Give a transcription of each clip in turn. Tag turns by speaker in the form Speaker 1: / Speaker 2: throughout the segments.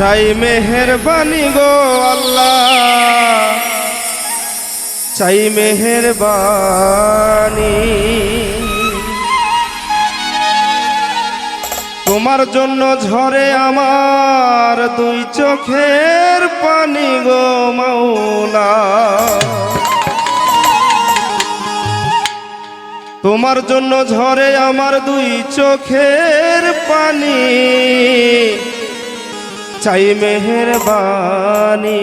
Speaker 1: চাই মেহেরবানি গো আল্লাহ? চাই মেহেরবানি। তোমার জন্য ঝরে আমার দুই চোখের পানি গো মাওলা। তোমার জন্য ঝরে আমার দুই চোখের পানি। চাই মেহেরবানি।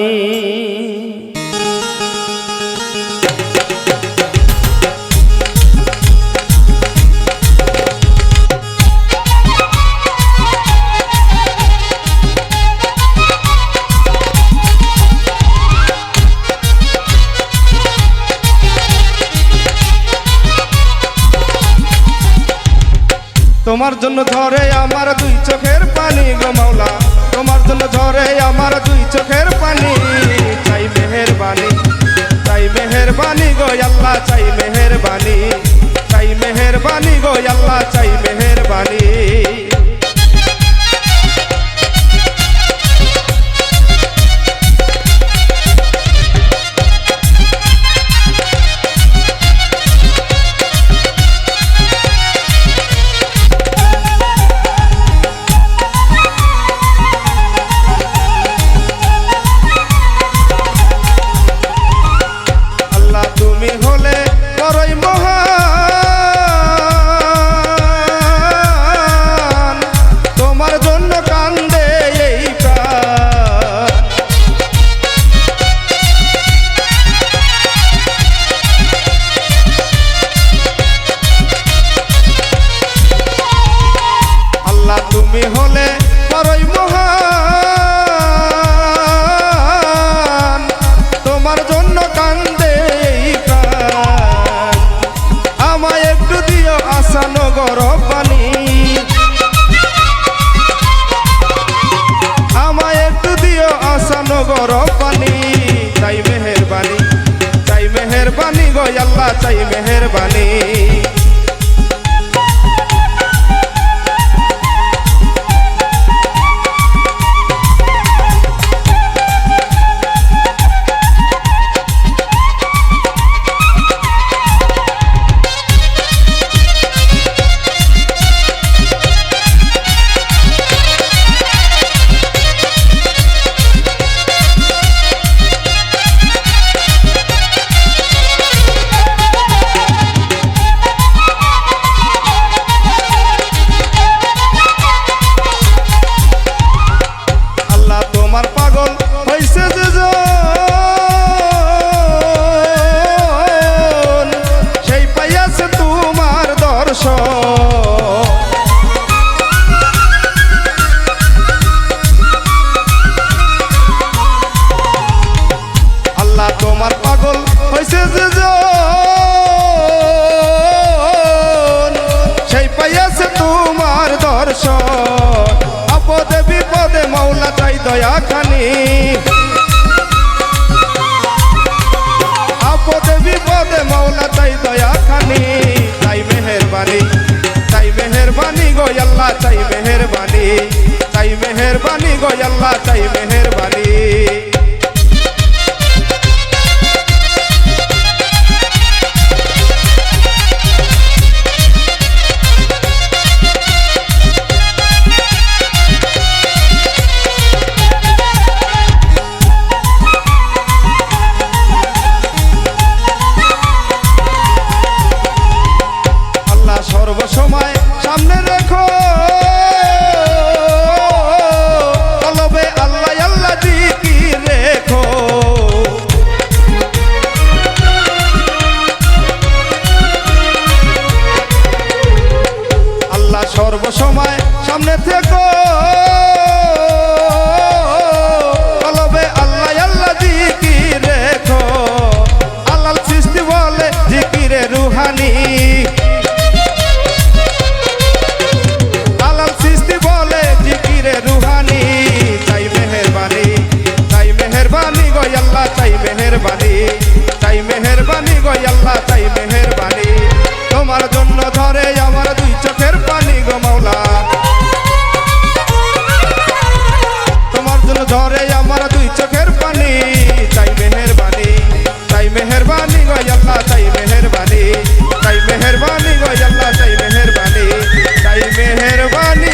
Speaker 1: তোমার জন্য ঝরে আমার দুই চোখের পানি গো মাওলা। তোমার জন্য ঝরে আমার দুই চোখের পানি। চাই মেহেরবানি চাই মেহেরবানি গো আল্লাহ, চাই মেহেরবানি চাই মেহেরবানি গো আল্লাহ, চাই মেহেরবানি। মেহেরবানি গো আল্লাহ চাই মেহেরবানি। তোমার মাওলা চাই দয়া খানি। আপদে বিপদে মৌলা, তাই দয়া খানি। চাই মেহেরবানি চাই মেহেরবানি গো আল্লাহ চাই মেহেরবানি। চাই মেহেরবানি গো আল্লাহ চাই মেহেরবানি। সর্বসময় সামনে থেকো। আল্লাহ দুই চোখের পানি, তাই মেহরবানি তাই মেহরবানি গয় আল্লাহ, তাই মেহরবানি তাই মেহরবানি গয় আল্লাহ, তাই মেহরবানি তাই মেহরবানি